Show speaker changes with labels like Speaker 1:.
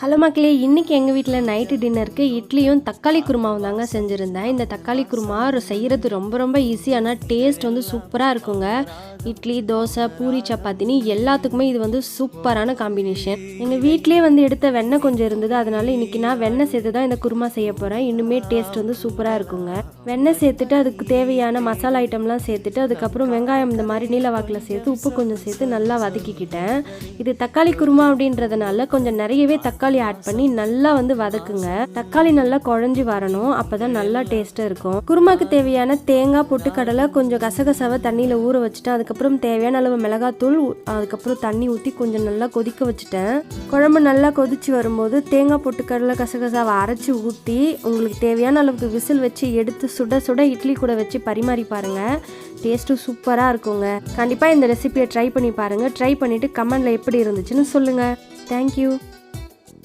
Speaker 1: Hello மக்களே இன்றைக்கி எங்கள் வீட்டில் நைட்டு டின்னருக்கு இட்லியும் தக்காளி குருமாவும் தாங்க செஞ்சுருந்தேன். இந்த தக்காளி குருமா செய்கிறது ரொம்ப ரொம்ப ஈஸி ஆனால் டேஸ்ட் வந்து சூப்பராக இருக்குங்க. இட்லி தோசை பூரி சப்பாத்தினி எல்லாத்துக்குமே இது வந்து சூப்பரான காம்பினேஷன் எங்கள் வீட்டிலே வந்து எடுத்த வெண்ணெய் கொஞ்சம் இருந்தது. அதனால இன்றைக்கி நான் வெண்ணெய் சேர்த்து தான் இந்த குருமா செய்ய போகிறேன் இன்னுமே டேஸ்ட் வந்து சூப்பராக இருக்குங்க. வெண்ணெய் சேர்த்துட்டு அதுக்கு தேவையான மசாலா ஐட்டம்லாம் சேர்த்துட்டு அதுக்கப்புறம் வெங்காயம் இந்த மாதிரி நீல வாக்கில் சேர்த்து உப்பு கொஞ்சம் சேர்த்து நல்லா வதக்கிக்கிட்டேன். இது தக்காளி குருமா அப்படின்றதுனால கொஞ்சம் நிறையவே தக்காளி தக்காளி ஆட் பண்ணி நல்லா வந்து வதக்குங்க. தக்காளி நல்லா குழஞ்சி வரணும். அப்பதான் நல்லா டேஸ்ட்டாக இருக்கும். குருமாக்கு தேவையான தேங்காய் பொட்டுக்கடலை கொஞ்சம் கசகசாவை தண்ணியில் ஊற வச்சுட்டேன். அதுக்கப்புறம் தேவையான அளவு மிளகாத்தூள் அதுக்கப்புறம் தண்ணி ஊற்றி கொஞ்சம் நல்லா கொதிக்க வச்சுட்டேன். குழம்பு நல்லா கொதிச்சு வரும்போது தேங்காய் பொட்டுக்கடலை கசகசாவை அரைச்சி ஊற்றி உங்களுக்கு தேவையான அளவுக்கு விசில் வச்சு எடுத்து சுட சுட இட்லி கூட வச்சு பரிமாறி பாருங்க. டேஸ்ட்டும் சூப்பராக இருக்குங்க. கண்டிப்பாக இந்த ரெசிபியை ட்ரை பண்ணி பாருங்கள் ட்ரை பண்ணிவிட்டு கமெண்டில் எப்படி இருந்துச்சுன்னு சொல்லுங்கள் தேங்க்யூ